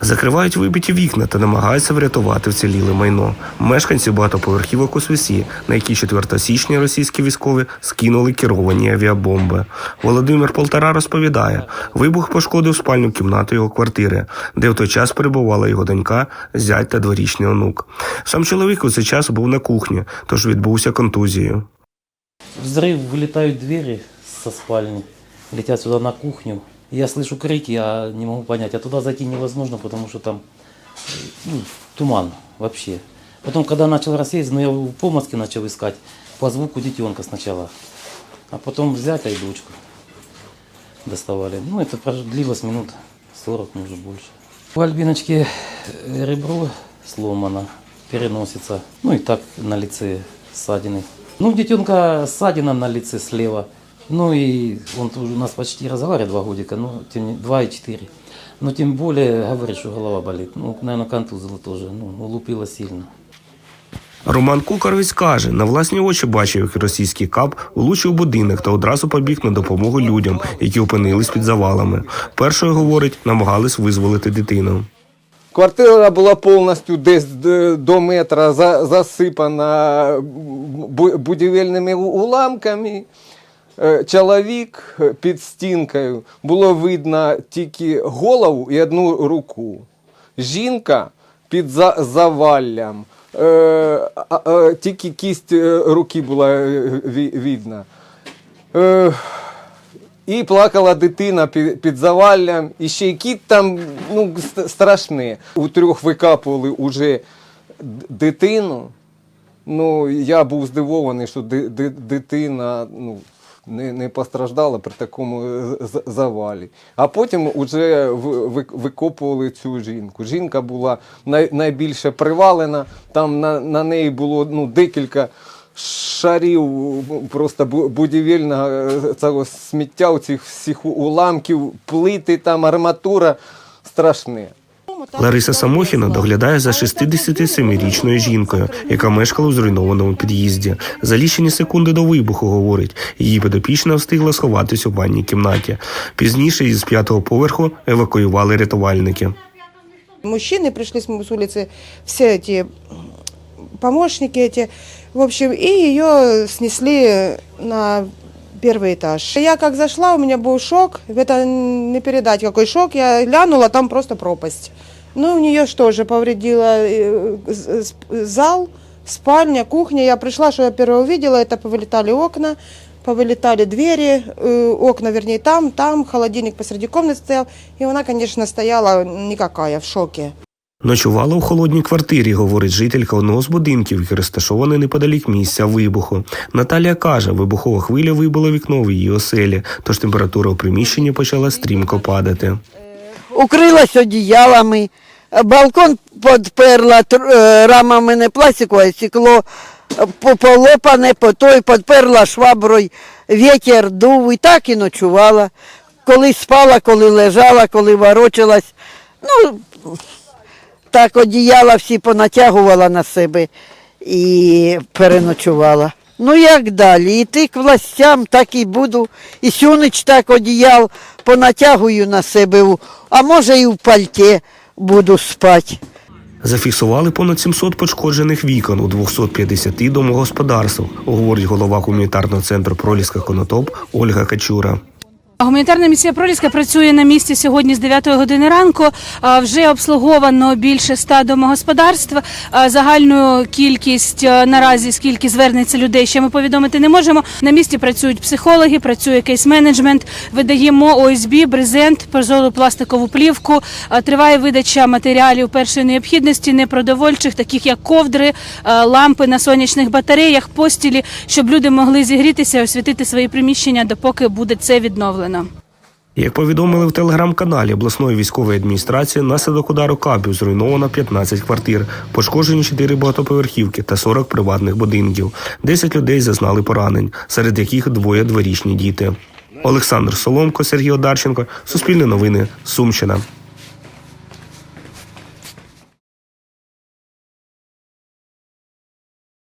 Закривають вибиті вікна та намагаються врятувати вціліле майно. Мешканці багатоповерхівок у Свісі, на які 4 січня російські військові скинули керовані авіабомби. Володимир Полтара розповідає, вибух пошкодив спальню кімнату його квартири, де в той час перебувала його донька, зять та дворічний онук. Сам чоловік у цей час був на кухні, тож відбувся контузією. Взрыв, вылетают двери со спальни, летят сюда на кухню. Я слышу крики, я не могу понять, а туда зайти невозможно, потому что там э, ну, туман вообще. Потом, когда начал рассеяться, ну, я в помазке начал искать, по звуку детенка сначала, а потом зятя и дочку доставали. Ну, это длилось минут 40, может больше. У Альбиночки э, ребро сломано, переносится, ну и так на лице ссадины. Ну, у детенка ссадина на лице слева. Ну и он тоже у нас почти разговаривает два годика, ну, тем не два и четыре. Но тем более говорит, что голова болит. Ну, наверное, контузило тоже, ну, лупило сильно. Роман Кукаровець каже, на власні очі бачив, як російський кап влучив будинок та одразу побіг на допомогу людям, які опинились під завалами. Першою говорить, намагались визволити дитину. Квартира була повністю десь до метра засипана будівельними уламками. Е, Чоловік е, під стінкою було видно тільки голову і одну руку. Жінка під заваллям. Е, Тільки кість руки була видна. І плакала дитина під, під заваллям, і ще й кіт там ну, ст- страшне. У трьох викапували уже дитину. Ну, я був здивований, що ди- ди- дитина ну, не, не постраждала при такому е, завалі. А потім вже ви- ви- викопували цю жінку. Жінка була най, найбільше привалена, там на, на неї було ну, декілька шарів просто будівельного е, цього сміття, цих всіх уламків, плити, там, арматура страшне. Лариса Самохіна доглядає за 67-річною жінкою, яка мешкала у зруйнованому під'їзді. За лічені секунди до вибуху говорить, її підопічна встигла сховатись у ванній кімнаті. Пізніше із п'ятого поверху евакуювали рятувальники. Мужчины пришли с с улицы, все эти помощники эти, в общем, и ее снесли на первый этаж. Я как зашла, у меня был шок, это не передать какой шок, я глянула, там просто пропасть. Ну, у нее что же, повредила э, з- з- зал, спальня, кухня. Я пришла, что я первое увидела, это повылетали окна, повылетали двери, э, окна, вернее, там, там, холодильник посреди комнаты стоял. И она, конечно, стояла никакая, в шоке. Ночувала у холодній квартирі, говорить жителька одного з будинків, який розташований неподалік місця вибуху. Наталія каже, вибухова хвиля вибила вікно в її оселі, тож температура у приміщенні почала стрімко падати. укрилась одіялами, балкон підперла е, рамами не пластикове, стекло е, полопане, по той підперла шваброю, вітер дув і так і ночувала. Коли спала, коли лежала, коли ворочалась. Ну, так одіяла всі понатягувала на себе і переночувала. Ну як далі? Іти к властям, так і буду. І сюнич так одіял понатягую на себе, а може і в пальті буду спати. Зафіксували понад 700 пошкоджених вікон у 250 домогосподарствах, говорить голова гуманітарного центру Проліска Конотоп Ольга Качура. Гуманітарна місія Проліска працює на місці сьогодні з 9 години ранку. Вже обслуговано більше ста домогосподарств. Загальну кількість наразі, скільки звернеться людей, ще ми повідомити не можемо. На місці працюють психологи, працює кейс-менеджмент. Видаємо ОСБ, брезент, прозору пластикову плівку. Триває видача матеріалів першої необхідності, непродовольчих, таких як ковдри, лампи на сонячних батареях, постілі, щоб люди могли зігрітися, освітити свої приміщення, допоки буде це відновлено. Як повідомили в телеграм-каналі обласної військової адміністрації, наслідок удару кабів зруйновано 15 квартир, пошкоджені 4 багатоповерхівки та 40 приватних будинків. 10 людей зазнали поранень, серед яких двоє дворічні діти. Олександр Соломко, Сергій Одарченко, Суспільне новини, Сумщина.